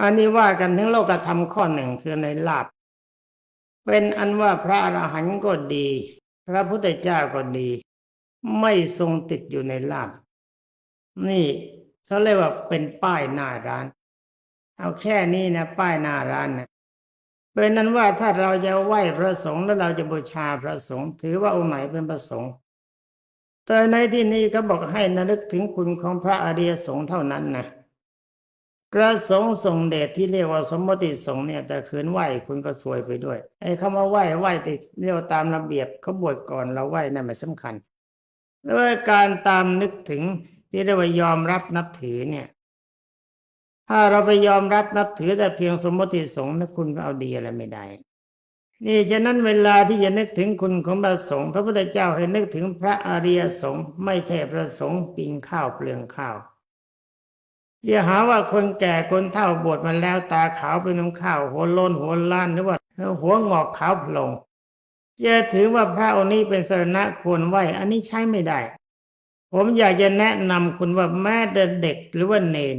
อันนี้ว่ากันถึงโลกธรรมข้อหนึ่งคือในลาบเป็นอันว่าพระอรหันต์ก็ดี พระพุทธเจ้าก็ดี ไม่ทรงติดอยู่ในลาบนี่เขาเรียกว่าเป็นป้ายหน้าร้าน เอาแค่นี้นะ ป้ายหน้าร้านนะเป็นนั้นว่าถ้าเราจะไหว้พระสงฆ์แล้วเราจะบูชาพระสงฆ์ถือว่าองค์ไหนเป็นพระสงฆ์แต่ในที่นี้เขาบอกให้ระลึกถึงคุณของพระอริยสงฆ์เท่านั้นนะ พระสงฆ์ทรงเดชที่เรียกว่าสมมติสงฆ์เนี่ยแต่คืนไหวคุณก็สวยไปด้วย ไอ้คำว่าไหวไหวติดเรียกว่าตามระเบียบเขาบวชก่อนเราไหวนั่นไม่สำคัญด้วยการตามนึกถึงที่เรียกว่ายอมรับนับถือเนี่ย ถ้าเราไปยอมรับนับถือแต่เพียงสมมติสงฆ์นะคุณก็เอาดีอะไรไม่ได้นี่ฉะนั้นเวลาที่จะนึกถึงคุณของพระสงฆ์พระพุทธเจ้าให้นึกถึงพระอริยสงฆ์ไม่ใช่พระสงฆ์ปิงข้าวเปลืองข้าว อย่าหาว่าคนแก่คนเฒ่าบวชมาแล้วตาขาวเป็นน้ำข้าวหัวโลนหัวล้านหรือว่าหัวงอกขาวพลงจะถือว่าพระองค์นี้เป็นสรณะควรไหวอันนี้ใช้ไม่ได้ ผมอยากจะแนะนำคุณว่าแม่เด็กหรือว่าเนน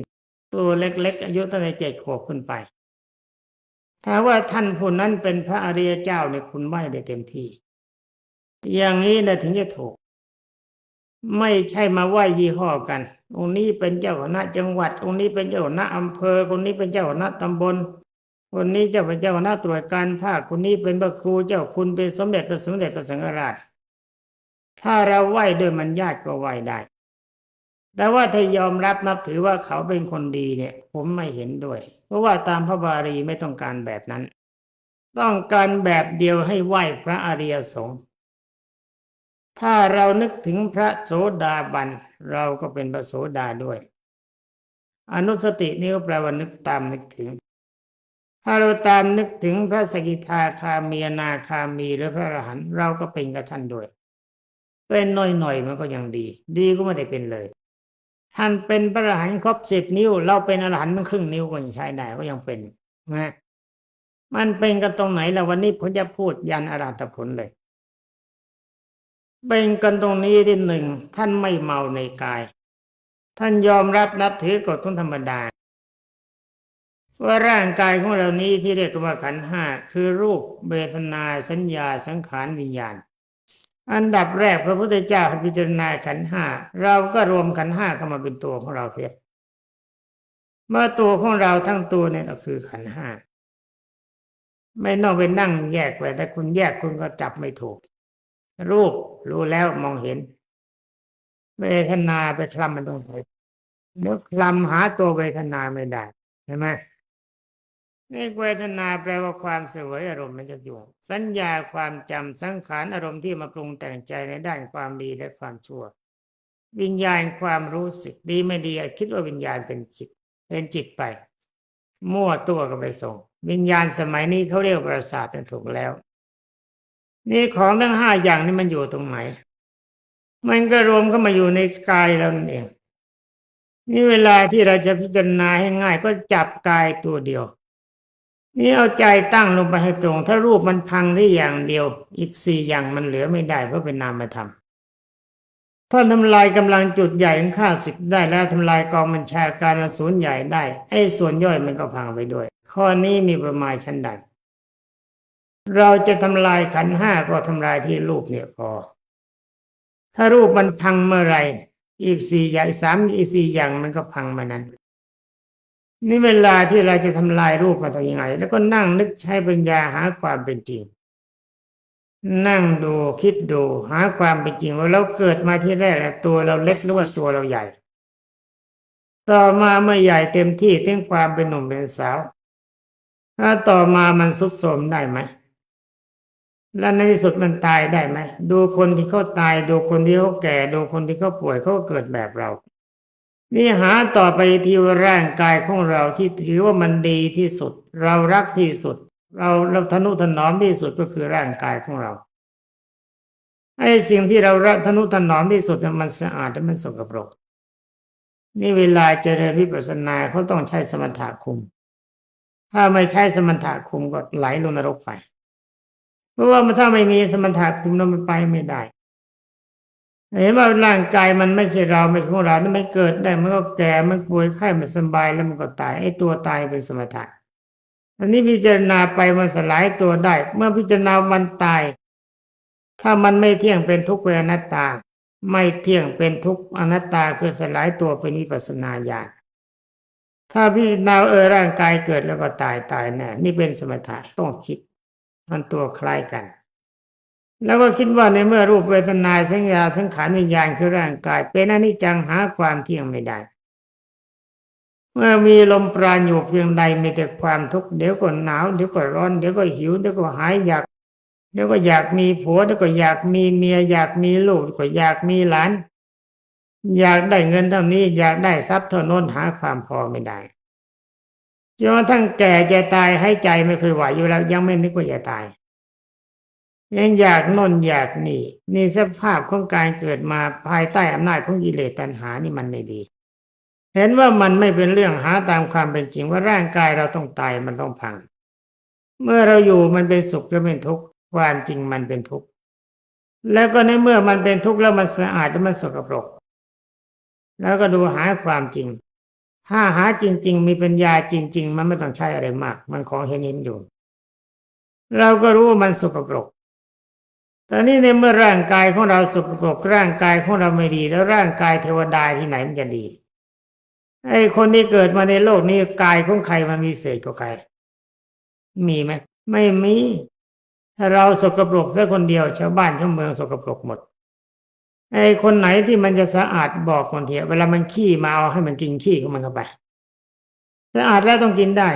ตัวเล็กๆ อายุตั้งแต่เจ็ดขวบขึ้นไป ถ้าว่าท่านผู้นั้นเป็นพระอริยเจ้าเนี่ยคุณไหวได้เต็มที่ อย่างนี้นะถึงจะถูก ไม่ใช่มาไหว้ยี่ห้อกัน องค์นี้เป็นเจ้าคณะจังหวัด องค์นี้เป็นเจ้าคณะอำเภอ คนนี้เป็นเจ้าคณะตำบล คนนี้เจ้าเป็นเจ้าคณะตรวจการภาค คนนี้เป็นพระครูเจ้าคุณเป็นสมเด็จพระสมเด็จพระสังฆราช ถ้าเราไหวด้วยมันญาติก็ไหวได้ แต่ว่าถ้ายอมรับนับถือว่าเขาเป็นคนดีเนี่ย ผมไม่เห็นด้วย เพราะว่าตามพระบาลีไม่ต้องการแบบนั้น ต้องการแบบเดียวให้ไหว้พระอริยสงฆ์ ถ้าเรานึกถึงพระโสดาบัน เราก็เป็นพระโสดาด้วย อนุสตินี่ก็แปลว่านึกตามนึกถึง ถ้าเราตามนึกถึงพระสกิทาคามีนาคามีหรือพระอรหันต์เราก็เป็นกับท่านด้วย เป็นน้อยหน่อยๆมันก็ยังดี ดีก็ไม่ได้เป็นเลย ท่านเป็นพระอรหันต์ครบสิบนิ้ว เราเป็นอรหันต์มันครึ่งนิ้วก็ยังใช้ได้ก็ยังเป็นนะมันเป็นกันตรงไหนล้ววันนี้ผมจะพูดยันอรหัตผลเลย เป็นกันตรงนี้ที่หนึ่งท่านไม่เมาในกาย ท่านยอมรับนับถือกฎของธรรมดาว่าร่างกายของเรานี้ที่เรียกว่าขันห้าคือรูปเวทนาสัญญาสังขารวิญญาณ อันดับแรกพระพุทธเจ้าพิจารณาขันห้าเราก็รวมขันห้าเข้ามาเป็นตัวของเราเสียเมื่อตัวของเราทั้งตัวเนี่ยก็คือขันห้าไม่ต้องไปนั่งแยกไว้แต่คุณแยกคุณก็จับไม่ถูก รูปรู้แล้วมองเห็น เวทนาไปคลำมันตรงไหนนึกคลำหาตัวเวทนาไม่ได้ใช่ไหมนี่เวทนาแปลว่าความสวยอารมณ์มันจะอยู่ สัญญาความจำสังขารอารมณ์ที่มาปรุงแต่งใจในด้านความดีและความชั่ว วิญญาณความรู้สึกดีไม่ดีคิดว่าวิญญาณเป็นจิตเป็นจิตไป มั่วตัวก็ไปส่ง วิญญาณสมัยนี้เขาเรียกประสาทเป็นถูกแล้ว นี่ของทั้งห้าอย่างนี้มันอยู่ตรงไหน มันก็รวมเข้ามาอยู่ในกายเราเอง นี่เวลาที่เราจะพิจารณาให้ง่ายก็จับกายตัวเดียว นี่เอาใจตั้งลงไปให้ตรง ถ้ารูปมันพังที่อย่างเดียว อีกสี่อย่างมันเหลือไม่ได้เพราะเป็นนามธรรมถ้าทำลายกำลังจุดใหญ่ของข้าศึกได้แล้วทำลายกองบัญชาการอสูรใหญ่ได้ไอ้ส่วนย่อยมันก็พังไปด้วย ข้อนี้มีประมาณชั้นใด เราจะทำลายขันห้าก็ทำลายที่รูปเนี่ยพอ ถ้ารูปมันพังเมื่อไรอีกสี่อย่างสามอีกสี่อย่างมันก็พังมานั้นนี่เวลาที่เราจะทำลายรูปมาทำยังไง แล้วก็นั่งนึกใช้ปัญญาหาความเป็นจริง นั่งดูคิดดูหาความเป็นจริงว่าเราเกิดมาที่แรกแตัวเราเล็กหรือว่าตัวเราใหญ่ ต่อมาเมื่อใหญ่เต็มที่ถึงความเป็นหนุ่มเป็นสาวถ้าต่อมามันสุดโทมได้ไหม และในที่สุดมันตายได้ไหมดูคนที่เขาตาย ดูคนที่เขาแก่ ดูคนที่เขาป่วยเขาก็เกิดแบบเรา นี่หาต่อไปที่ว่าร่างกายของเราที่ถือว่ามันดีที่สุด เรารักที่สุด เราเราทนุถนอมที่สุดก็คือร่างกายของเราไอ้สิ่งที่เรารักทนุถนอมที่สุดน่ะมันสะอาดและมันสกปรกนี่เวลาเจริญวิปัสสนาเขาต้องใช้สมถะคุม ถ้าไม่ใช้สมถะคุมก็ไหลลงนรกไป เพราะว่ามันถ้าไม่มีสมถะคุมแล้วมันไปไม่ได้เห็นว่าร่างกายมันไม่ใช่เราไม่ใช่ของเรานี่มันเกิดได้มันก็แก่มันป่วยไข้มันสบายแล้วมันก็ตายไอ้ตัวตายเป็นสมถะอันนี้พิจารณาไปมันสลายตัวได้ เมื่อพิจารณามันตาย ถ้ามันไม่เที่ยงเป็นทุกเป็นอนัตตา ไม่เที่ยงเป็นทุกอนัตตาคือสลายตัวเป็นวิปัสนาญาณถ้าพิจารณาเออร่างกายเกิดแล้วก็ตายตายแน่นี่เป็นสมถะต้องคิด มันตัวคล้ายกัน แล้วก็คิดว่าในเมื่อรูปเวทนาสัญญาสังขารวิญญาณคือร่างกาย เป็นอนิจจังหาความเที่ยงไม่ได้ เมื่อมีลมปราณอยู่เพียงใดมีแต่ความทุกข์เดี๋ยวก็หนาวเดี๋ยวก็ร้อนเดี๋ยวก็หิวเดี๋ยวก็หายอยากเดี๋ยวก็อยากมีผัวเดี๋ยวก็อยากมีเมียอยากมีลูกเดี๋ยวก็อยากมีหลาน อยากได้เงินเท่านี้ อยากได้ทรัพย์เท่านั้นหาความพอไม่ได้ จนกระทั่งแก่จะตายให้ใจไม่เคยไหวอยู่แล้ว ยังไม่นึกว่าจะตายยังอยากน่นอยากนี่นี่สภาพของการเกิดมาภายใต้อำนาจของกิเลสตัณหานี่มันไม่ดี เห็นว่ามันไม่เป็นเรื่องหาตามความเป็นจริงว่าร่างกายเราต้องตายมันต้องพัง เมื่อเราอยู่มันเป็นสุขหรือเป็นทุกข์ความจริงมันเป็นทุกข์แล้วก็ในเมื่อมันเป็นทุกข์แล้วมันสะอาดแล้วมันสกปรก แล้วก็ดูหาความจริง ถ้าหาจริง ๆ มีปัญญาจริง ๆ มันไม่ต้องใช้อะไรมาก มันของเห็นเห็นอยู่ เราก็รู้ว่ามันสกปรกต่นี่ในเมื่อร่างกายของเราสกปรกร่างกายของเราไม่ดี แล้วร่างกายเทวดาที่ไหนมันจะดี ไอ้คนที่เกิดมาในโลกนี้กายของใครมันมีเศษกว่าใคร มีไหมไม่มี ถ้าเราสกปรกแค่คนเดียวชาวบ้านชาวเมืองสกปรกหมด ไอ้คนไหนที่มันจะสะอาดบอกคนเทียเวลามันขี้มาเอาให้มันกินขี้ของมันเข้าไปสะอาดแล้วต้องกินได้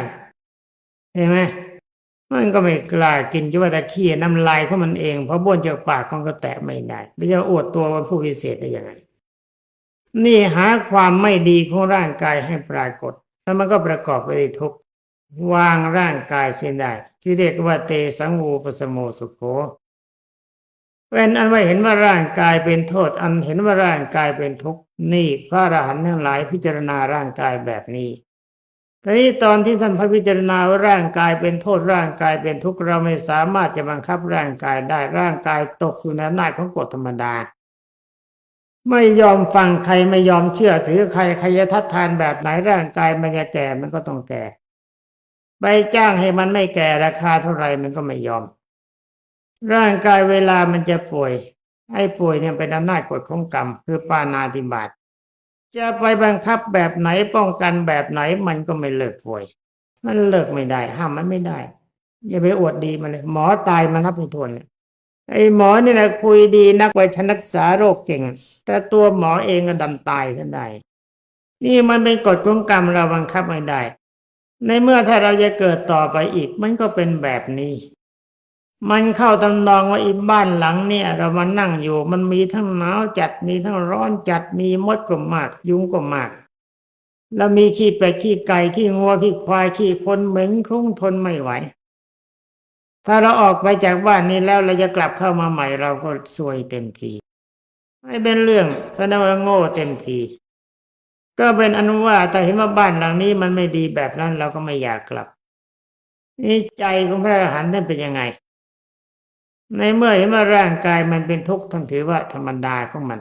เห็นไหมมันก็ไม่กล้ากินจะว่าแต่ขี้น้ำลายของมันเองเพราะบ้วนจากปากของก็แตะไม่ได้แล้วจะอวดตัวว่าผู้พิเศษได้ยังไงนี่หาความไม่ดีของร่างกายให้ปรากฏแล้วมันก็ประกอบไปด้วยทุกวางร่างกายเสียได้ที่เรียกว่าเตสังวูปสโมสุโข เป็นอันว่าเห็นว่าร่างกายเป็นโทษ อันเห็นว่าร่างกายเป็นทุกข์นี่พระอรหันต์ทั้งหลายพิจารณาร่างกายแบบนี้ทีนี้ตอนที่ท่านพระพิจารณาว่าร่างกายเป็นโทษร่างกายเป็นทุกข์เราไม่สามารถจะบังคับร่างกายได้ร่างกายตกอยู่ในอำนาจของกฎธรรมดา ไม่ยอมฟังใครไม่ยอมเชื่อถือใครใครจะทัดทานแบบไหนร่างกายมันจะแก่มันก็ต้องแก่ ไปจ้างให้มันไม่แก่ราคาเท่าไหร่มันก็ไม่ยอม ร่างกายเวลามันจะป่วย ไอ้ป่วยเนี่ยเป็นอำนาจกฎของกรรม คือปานาติบาตจะไปบังคับแบบไหนป้องกันแบบไหนมันก็ไม่เลิกป่วย มันเลิกไม่ได้ ห้ามมันไม่ได้ อย่าไปอวดดีมันเลย หมอตายมานับไม่ถ้วนเลยไอ้หมอนี่นะคุยดีนักไว้ชนักษาโรคเก่ง แต่ตัวหมอเองก็ดันตายซะได้นี่มันเป็นกฎของกรรมเราบังคับไม่ได้ ในเมื่อถ้าเราจะเกิดต่อไปอีก มันก็เป็นแบบนี้ มันเข้าตำนองว่าอีบ้านหลังเนี่ย เรามานั่งอยู่ มันมีทั้งหนาวจัดมีทั้งร้อนจัดมีมดก็มาก ยุงก็มาก แล้วมีขี้เป็ดขี้ไก่ขี้งัวขี้ควายขี้คนเหม็นคลุ้งทนไม่ไหว ถ้าเราออกไปจากบ้านนี้แล้วเราจะกลับเข้ามาใหม่เราก็ซวยเต็มทีไม่เป็นเรื่องก็นับว่าโง่เต็มทีก็เป็นอนุว่าแต่เห็นว่าบ้านหลังนี้มันไม่ดีแบบนั้นเราก็ไม่อยากกลับนี่ใจของพระอรหันต์ท่านเป็นยังไง ในเมื่อเห็นว่าร่างกายมันเป็นทุกข์ท่านถือว่าธรรมดาของมัน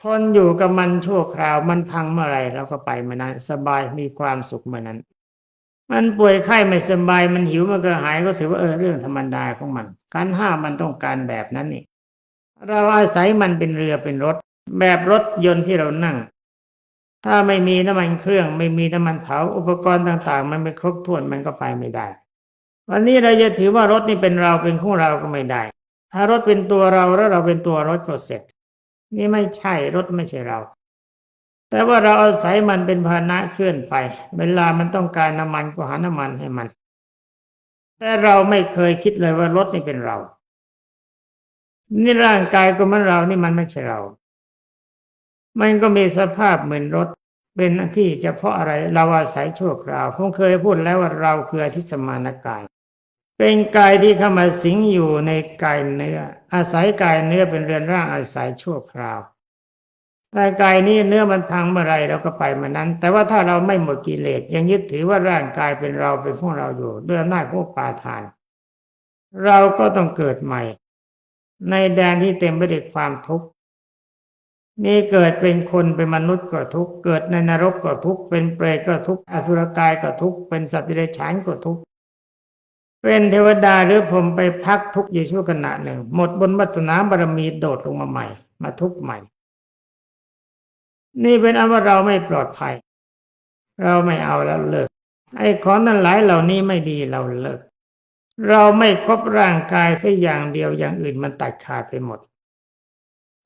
ทนอยู่กับมันชั่วคราวมันพังเมื่อไรเราก็ไปมื่อนั้นสบายมีความสุขเมื่อนั้น มันป่วยไข้ไม่สบายมันหิวมันก็หายก็ถือว่าเออเรื่องธรรมดาของมัน การห้ามมันต้องการแบบนั้นนี่เราอาศัยมันเป็นเรือเป็นรถ แบบรถยนต์ที่เรานั่ง ถ้าไม่มีน้ำมันเครื่อง ไม่มีน้ำมันเผาอุปกรณ์ต่าง ๆ มันไม่ครบถ้วนมันก็ไปไม่ได้ วันนี้เราจะถือว่ารถนี่เป็นเราเป็นของเราก็ไม่ได้ ถ้ารถเป็นตัวเราแล้วเราเป็นตัวรถก็เสร็จ นี่ไม่ใช่รถไม่ใช่เรา แต่ว่าเราอาศัยมันเป็นพาหนะเคลื่อนไป เวลามันต้องการน้ำมันก็หาน้ำมันให้มัน แต่เราไม่เคยคิดเลยว่ารถนี่เป็นเรา นี่ร่างกายก็มันเรานี่มันไม่ใช่เรา มันก็มีสภาพเหมือนรถเป็นที่เฉพาะอะไรเราอาศัยชั่วคราวผมเคยพูดแล้วว่าเราคืออธิสมานกาย เป็นกายที่เข้ามาสิงอยู่ในกายเนื้อ อาศัยกายเนื้อเป็นเรือนร่างอาศัยชั่วคราวแต่กายนี้เนื้อมันพังเมื่อไรเราก็ไปมานั้น แต่ว่าถ้าเราไม่หมดกิเลสยังยึดถือว่าร่างกายเป็นเราเป็นพวกเราอยู่ด้วยอำนาจพวกปาทาน เราก็ต้องเกิดใหม่ ในแดนที่เต็มไปด้วยความทุกข์มีเกิดเป็นคนเป็นมนุษย์ก็ทุกข์เกิดในนรกก็ทุกข์เป็นเปรตก็ทุกข์อสุรกายก็ทุกข์เป็นสัตว์เดรัจฉานก็ทุกข์ เป็นเทวดาหรือผมไปพักทุกอยู่ชั่วขณะหนึ่ง หมดบนวัฒนาบารมีโดดลงมาใหม่ มาทุกข์ใหม่ นี่เป็นอันว่าเราไม่ปลอดภัย เราไม่เอาแล้วเลิก ไอ้ของนั้นหลายเหล่านี้ไม่ดีเราเลิก เราไม่ครบร่างกายแค่อย่างเดียวอย่างอื่นมันตัดขาดไปหมด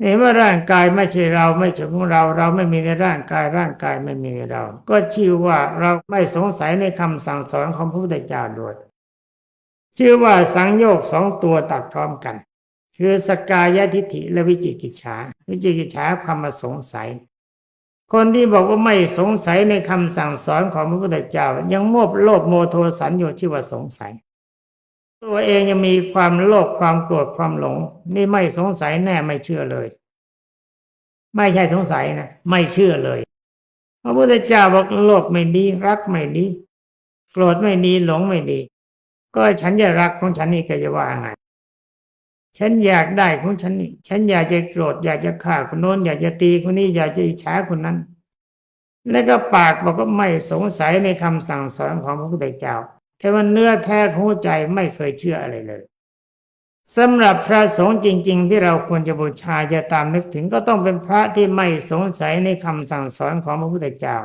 เห็นว่าร่างกายไม่ใช่เราไม่ใช่ของเรา เราไม่มีในร่างกายร่างกายไม่มีในเรา ก็ชื่อว่าเราไม่สงสัยในคำสั่งสอนของพระพุทธเจ้าด้วย ชื่อว่าสังโยกสองตัวตัดพร้อมกัน คือสกายทิฐิและวิจิกิจฉาวิจิกิจฉาความมาสงสัย คนที่บอกว่าไม่สงสัยในคำสั่งสอนของพระพุทธเจ้า ยังโมบโลภโมโทสันอยู่ชื่อว่าสงสัย ตัวเองยังมีความโลภความโกรธความหลง นี่ไม่สงสัยแน่ไม่เชื่อเลย ไม่ใช่สงสัยนะไม่เชื่อเลยพระพุทธเจ้าบอกโลภไม่ดีรักไม่ดีโกรธไม่ดีหลงไม่ดี ก็ฉันจะรักของฉันนี่ก็จะว่าไงฉันอยากได้ของฉันนี่ฉันอยากจะโกรธอยากจะฆ่าคนโน้น อยากจะตีคนนี้ อยากจะอิจฉาคนนั้น แล้วก็ปากบอกว่าไม่สงสัยในคำสั่งสอนของพระพุทธเจ้าแต่ว่าเนื้อแท้ของหัวใจไม่เคยเชื่ออะไรเลยสำหรับพระสงฆ์จริง ๆ ที่เราควรจะบูชาจะตามนึกถึงก็ต้องเป็นพระที่ไม่สงสัยในคำสั่งสอนของพระพุทธเจ้า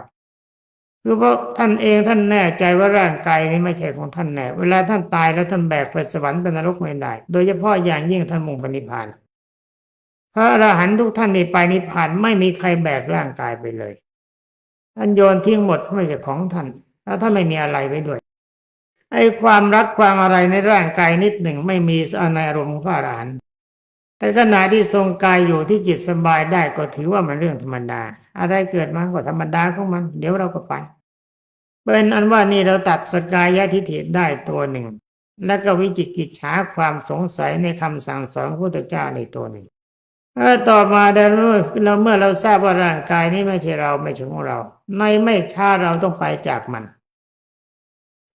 คือเพราะท่านเองท่านแน่ใจว่าร่างกายนี้ไม่ใช่ของท่านแน่ เวลาท่านตายแล้วท่านแบกไปสวรรค์เป็นนรกไม่ได้ โดยเฉพาะอย่างยิ่งท่านมุ่งปณิพานพระอรหันต์ทุกท่านในไปนิพพานไม่มีใครแบกร่างกายไปเลย ท่านโยนทิ้งหมดไม่ใช่ของท่าน แล้วท่านไม่มีอะไรไว้ด้วย ไอ้ความรักความอะไรในร่างกายนิดหนึ่งไม่มีในอารมณ์ของพระอรหันต์ แต่ขณะที่ทรงกายอยู่ที่จิตสบายได้ก็ถือว่ามันเรื่องธรรมดา อะไรเกิดมาก็ธรรมดาของมัน เดี๋ยวเราก็ไป เป็นอันว่านี่เราตัดสกายะทิฏฐิได้ตัวหนึ่ง แล้วก็วิจิกิจฉาความสงสัยในคำสั่งสอนพระพุทธเจ้าในตัวหนึ่งเออต่อมาเดี๋ยวเราเมื่อเราทราบว่าร่างกายนี้ไม่ใช่เราไม่ใช่ของเรา ในไม่ช้าเราต้องไปจากมัน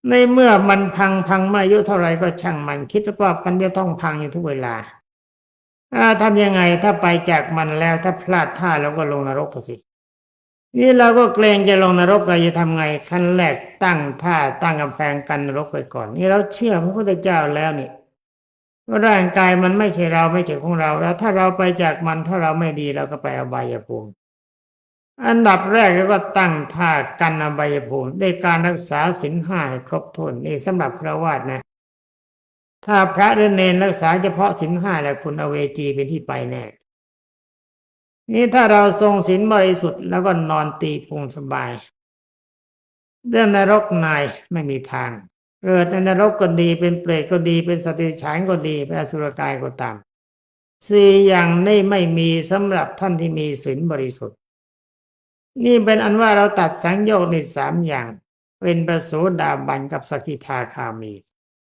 ในเมื่อมันพังพังมาอายุเท่าไรก็ช่างมัน คิดว่ามันจะต้องพังอยู่ทุกเวลา ทำยังไงถ้าไปจากมันแล้วถ้าพลาดท่าเราก็ลงนรกสิ นี่เราก็เกรงจะลงนรกเราจะทำไงขั้นแรกตั้งท่าตั้งกำแพงกันนรกไปก่อน นี่เราเชื่อพระพุทธเจ้าแล้วนี่ว่าร่างกายมันไม่ใช่เราไม่ใช่ของเราแล้ว ถ้าเราไปจากมันถ้าเราไม่ดีเราก็ไปอบายภูมิอันดับแรกเราก็ตั้งท่ากันอบายภูมิด้วยการรักษาศีลห้าครบถ้วนนี่สำหรับพระวาสนะ ถ้าพระหรือเนรรักษาเฉพาะศีลห้าแล้วคุณอเวจีเป็นที่ไปแน่ นี่ถ้าเราทรงศีลบริสุทธิ์แล้วก็นอนตีพุงสบาย เรื่องนรกนายไม่มีทาง เกิดในนรกก็ดีเป็นเปรตก็ดีเป็นสติฉานก็ดีเป็นอสุรกายก็ตามสี่อย่างนี้ไม่มีสำหรับท่านที่มีศีลบริสุทธิ์ นี่เป็นอันว่าเราตัดสังโยชน์ในสามอย่าง เป็นประโสดาบันกับสกิทาคามี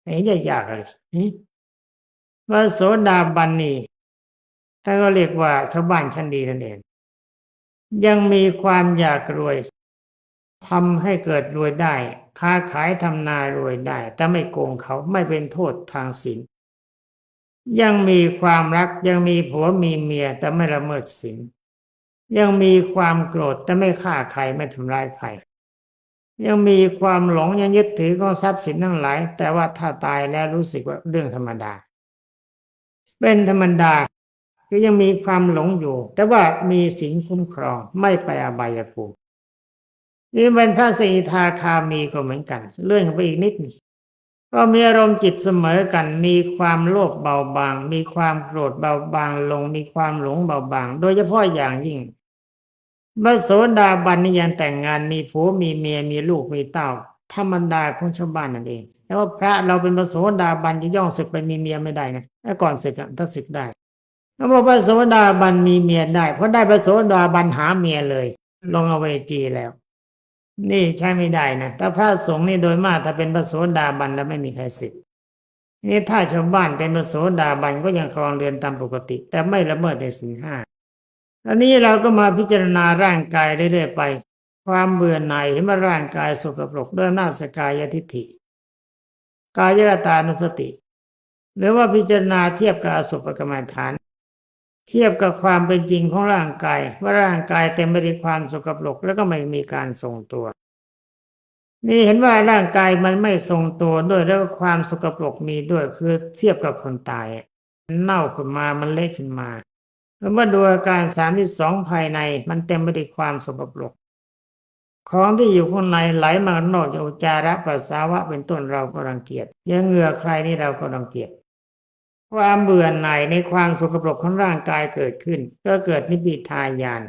ไม่จะยากเลย ว่าโสดาบันนี่ท่านก็เรียกว่าชาวบ้านชั้นดีนั่นเอง ยังมีความอยากรวยทำให้เกิดรวยได้ ค้าขายทำนารวยได้ แต่ไม่โกงเขาไม่เป็นโทษทางศีลยังมีความรักยังมีผัวมีเมียแต่ไม่ละเมิดศีลยังมีความโกรธแต่ไม่ฆ่าใครไม่ทำร้ายใคร ยังมีความหลงยังยึดถือของทรัพย์สินทั้งหลาย แต่ว่าถ้าตายแล้วรู้สึกว่าเรื่องธรรมดา เป็นธรรมดาคือยังมีความหลงอยู่ แต่ว่ามีศีลคุ้มครองไม่ไปอบายภูมินี่เป็นพระสีทาคามีก็เหมือนกัน เลื่อนไปอีกนิดก็มีอารมณ์จิตเสมอกัน มีความโลภเบาบาง มีความโกรธเบาบางลง มีความหลงเบาบาง โดยเฉพาะอย่างยิ่ง พระโสดาบันนี่ยังแต่งงานมีผัวมีเมียมีลูกมีเต้าธรรมดาของชาวบ้านนั่นเองแล้วว่าพระเราเป็นพระโสดาบันจะย่องศึกไปมีเมียไม่ได้นะถ้าก่อนศึกถ้าศึกได้แล้วบอกพระโสดาบันมีเมียได้เพราะได้พระโสดาบันหาเมียเลย ลงเอาเวจีแล้ว นี่ใช่ไม่ได้นะแต่พระสงฆ์นี่โดยมากถ้าเป็นพระโสดาบันแล้วไม่มีใครศึกนี่ถ้าชาวบ้านเป็นพระโสดาบันก็ยังครองเรือนตามปกติ แต่ไม่ละเมิดในสิ่งห้า อันนี้เราก็มาพิจารณาร่างกายเรื่อยๆไป ความเบื่อหน่ายเห็นว่าร่างกายสกปรกด้วยหน้าสกายทิฏฐิ กายตานุสติ หรือว่าพิจารณาเทียบกับอสุภกรรมฐาน เทียบกับความเป็นจริงของร่างกาย ว่าร่างกายเต็มไปด้วยความสกปรกแล้วก็ไม่มีการทรงตัว นี่เห็นว่าร่างกายมันไม่ทรงตัวด้วยแล้วความสกปรกมีด้วยคือเทียบกับคนตายเน่าขึ้นมามันเละขึ้นมา แล้วมาดูอาการสามที่สองภายในมันเต็มไปด้วยความสกปรกของที่อยู่ข้างในไหลมาข้างนอกจากอุจาระปัสสาวะเป็นต้นเราก็รังเกียจยังเหงื่อใครนี่เราก็รังเกียจความเบื่อหน่ายในความสกปรกของร่างกายเกิดขึ้น ก็เกิดนิพพิทายาน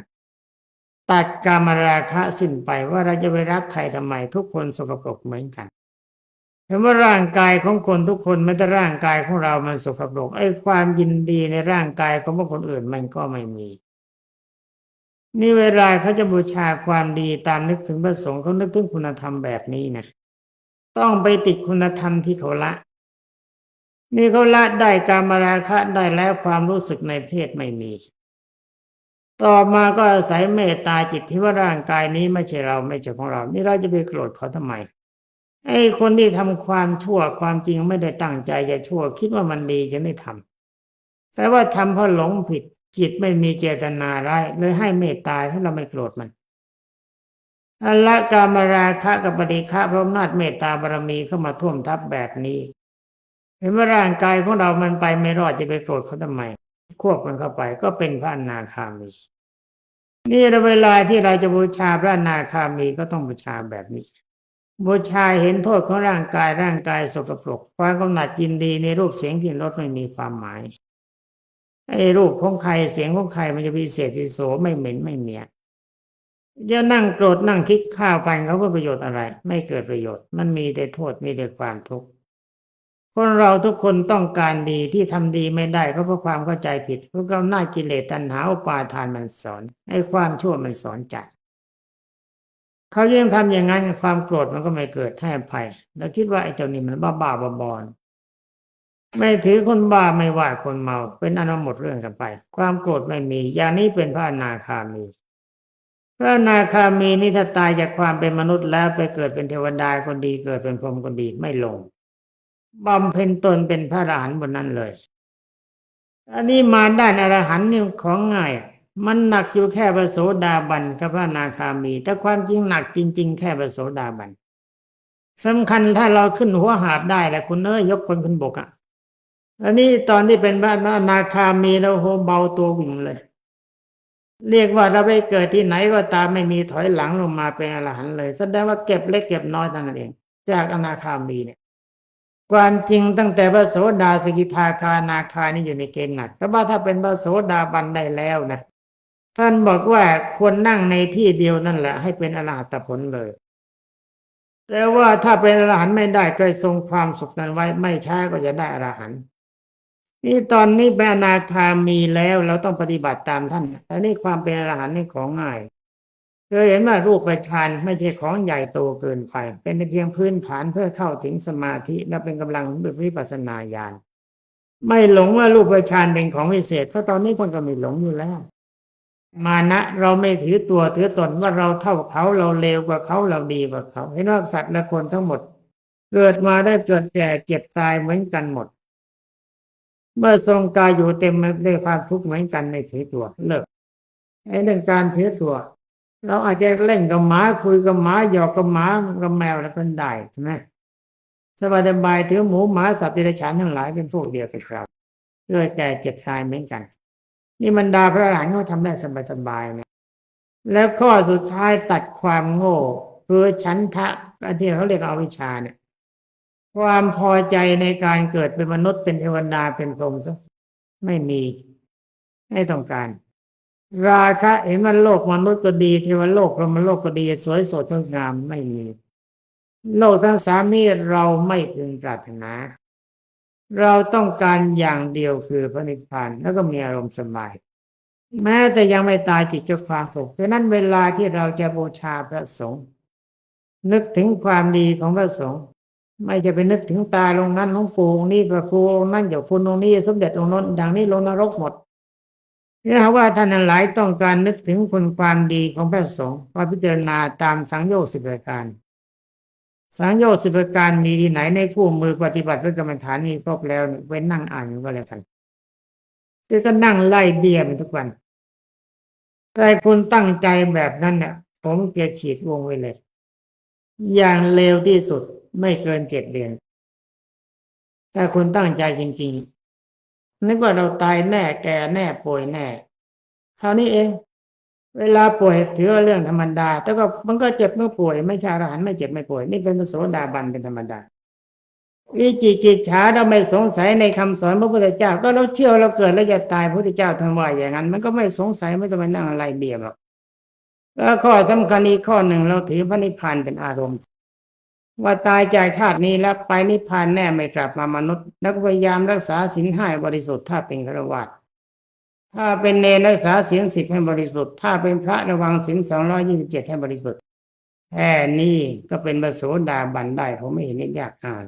ตัดกามราคะสิ้นไปว่าเราจะไปรักใครทำไมทุกคนสกปรกเหมือนกัน เห็นว่าร่างกายของคนทุกคนไม่แต่ร่างกายของเรามันสกปรกไอ้ความยินดีในร่างกายของคนอื่นมันก็ไม่มี นี่เวลาเขาจะบูชาความดีตามนึกถึงพระสงฆ์เขานึกถึงคุณธรรมแบบนี้นะต้องไปติดคุณธรรมที่เขาละ นี่เขาละได้การมาราคะได้แล้วความรู้สึกในเพศไม่มี ต่อมาก็อาศัยเมตตาจิตที่ว่าร่างกายนี้ไม่ใช่เราไม่ใช่ของเรา นี่เราจะไปโกรธเขาทำไม ไอ้คนที่ทำความชั่วความจริงไม่ได้ตั้งใจจะชั่ว คิดว่ามันดีจะไม่ทำแต่ว่าทำเพราะหลงผิดจิตไม่มีเจตนาร้ายเลยให้เมตตาถ้าเราไม่โกรธมันอัลละกามราคะกับปฏิฆะพราะอำนาจเมตตาบารมีเข้ามาท่วมทับแบบนี้เห็นว่าร่างกายของเรามันไปไม่รอดจะไปโกรธเขาทำไมควบมันเข้าไปก็เป็นพระอนาคามีนี่เวลาที่เราจะบูชาพระอนาคามีก็ต้องบูชาแบบนี้ บูชาเห็นโทษของร่างกายร่างกายสกปรกความกำหนัดยินดีในรูปเสียงที่รสไม่มีความหมายไอ้รูปของใครเสียงของใครมันจะพิเศษพิโสไม่เหม็นไม่เมียจะนั่งโกรธนั่งคิดข้าวฟันเขาเพื่อประโยชน์อะไร ไม่เกิดประโยชน์ มันมีแต่โทษมีแต่ความทุกข์คนเราทุกคนต้องการดีที่ทำดีไม่ได้ก็เพราะความเข้าใจผิดเพราะกำหน้าจกิเลสตัณหาอุปาทานมันสอนไอ้ความชั่วมันสอนจัด เขายังทำอย่างนั้นความโกรธมันก็ไม่เกิดให้อภัยแล้วคิดว่าไอ้เจ้านี่มันบ้าบ้าบอบอนไม่ถือคนบ้าไม่ว่าคนเมา เป็นอนนหมดเรื่องกันไป ความโกรธไม่มี อย่างนี้เป็นพระอนาคามีพระอนาคามีนี่ถ้าตายจากความเป็นมนุษย์แล้วไปเกิดเป็นเทวดาคนดีเกิดเป็นพรหมคนดีไม่ลงบำเพ็ญตนเป็นพระอรหันต์บนนั้นเลย อันนี้มาด้านอรหันต์นี่ของง่าย มันหนักอยู่แค่พระโสดาบันกับพระนาคามี แต่ความจริงหนักจริง ๆ แค่พระโสดาบันสำคัญถ้าเราขึ้นหัวหาดได้แหละคุณเอ้ยยกคนขึ้นบกอะ่ะอันนี้ตอนที่เป็นพระนาคามีแล้วโหเบาตัววิ่งเลย เรียกว่าเราไปเกิดที่ไหนก็ตามไม่มีถอยหลังลงมาเป็นอรหันต์เลยแสดงว่าเก็บเล็กเก็บน้อยตั้งนั้นเอง จากอนาคามีเนี่ยความจริงตั้งแต่พระโสดาสกิทาคานาคานี่อยู่ในเกณฑ์หนักแต่ว่าถ้าเป็นพระโสดาบันได้แล้วนะ ท่านบอกว่าควรนั่งในที่เดียวนั่นแหละ ให้เป็นอรหัตผลเลย แต่ว่าถ้าเป็นอรหันต์ไม่ได้ก็ทรงความสุขนั้นไว้ไม่ช้าก็จะได้อรหันต์นี่ตอนนี้เป็นอนาคามีแล้วเราต้องปฏิบัติตามท่านแต่นี่ความเป็นอรหันต์นี่ของง่ายเคยเห็นว่ารูปฌานไม่ใช่ของใหญ่โตเกินไป เป็นเพียงพื้นฐานเพื่อเข้าถึงสมาธิและเป็นกำลังของวิปัสสนาญาณไม่หลงว่ารูปฌานเป็นของพิเศษเพราะตอนนี้คนก็ไม่หลงอยู่แล้ว มานะเราไม่ถือตัวถือตนว่าเราเท่าเขาเราเลวกว่าเขาเราดีกว่าเขาให้นอกสัตว์และคนทั้งหมด เกิดมาได้เกิดแก่เจ็บตายเหมือนกันหมด เมื่อทรงกายอยู่เต็มด้วยความทุกข์เหมือนกันไม่ถือตัวเลิกไอ้เรื่องการถือตัว เราอาจจะเล่นกับหมาคุยกับหมาหยอกกับหมากับแมวแล้วก็ได้ใช่ไหมสบายสบายถือหมูหมาสัตว์ที่ไรฉันทั้งหลายเป็นพวกเดียวกันครับเกิดแก่เจ็บตายเหมือนกัน นี่มันดาพระหลานเขาทำได้สบายสบายนะแล้วข้อสุดท้ายตัดความโง่คือฉันทะอันที่เขาเรียกเอาวิชชาเนี่ย ความพอใจในการเกิดเป็นมนุษย์เป็นเทวดาเป็นพรหมซะไม่มีไม่ต้องการ ราคะเห็นว่าโลกมนุษย์ก็ดีเทวโลกพรหมโลกก็ดี สวยสดงดงามไม่มี โลกทั้งสามนี้เราไม่พึงปรารถนา เราต้องการอย่างเดียวคือพระนิพพานแล้วก็มีอารมณ์สบาย แม้แต่ยังไม่ตายจิตจะความสุขดังนั้นเวลาที่เราจะบูชาพระสงฆ์นึกถึงความดีของพระสงฆ์ไม่จะไปนึกถึงตาลงนั้นหลวงปู่องนี้พระครูองนั้นเดี๋ยวคุณองนี้สมเด็จองค์นั้นดังนี้ลงนรกหมดนี่หาว่าท่านหลายต้องการนึกถึงคุณความดีของพระสงฆ์ว่าพิจารณาตามสังโยชน์สิบประการ สังโยชน์สิบประการมีที่ไหนในคู่มือปฏิบัติพระกรรมฐานนี้ครบแล้วเว้นนั่งอ่านก็แล้วกันจะก็นั่งไล่เบียร์มันทุกวันแต่คุณตั้งใจแบบนั้นเนี่ยผมจะฉีดวงไว้เลย อย่างเร็วที่สุดไม่เกินเจ็ดเดือน ถ้าคุณตั้งใจจริงๆนึกว่าเราตายแน่แก่แน่ป่วยแน่เท่านี้เอง เวลาป่วยถือว่าเรื่องธรรมดา แต่ก็มันก็เจ็บเมื่อป่วย ไม่ช่อรหันไม่เจ็บไม่ป่วย นี่เป็นพระโสดาบันเป็นธรรมดา วิจิกิจฉาเราไม่สงสัยในคำสอนพระพุทธเจ้า ก็เราเชื่อเราเกิดแล้วจะตายพระพุทธเจ้าท่านว่าอย่างนั้น มันก็ไม่สงสัยไม่ต้องไปนั่งอะไรเบียบหรอกแล้วข้อสำคัญอีกข้อหนึ่งเราถือพระนิพพานเป็นอารมณ์ ว่าตายจากชาตินี้แล้วไปนิพพานแน่ไม่กลับมามนุษย์ แล้วก็พยายามรักษาศีลห้าให้บริสุทธิ์ถ้าเป็นฆราวาส ถ้าเป็นเนรรักษาศีลสิบให้บริสุทธิ์ ถ้าเป็นพระระวังศีลสองร้อยี่สิบเจ็ดให้บริสุทธิ์ แค่นี้ก็เป็นบระโสดาบันได้ ผมไม่เห็นยากอ่าน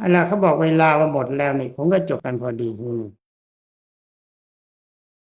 อันนั้นเขาบอกเวลาว่าหมดแล้วนี่ผมก็จบกันพอดีอืม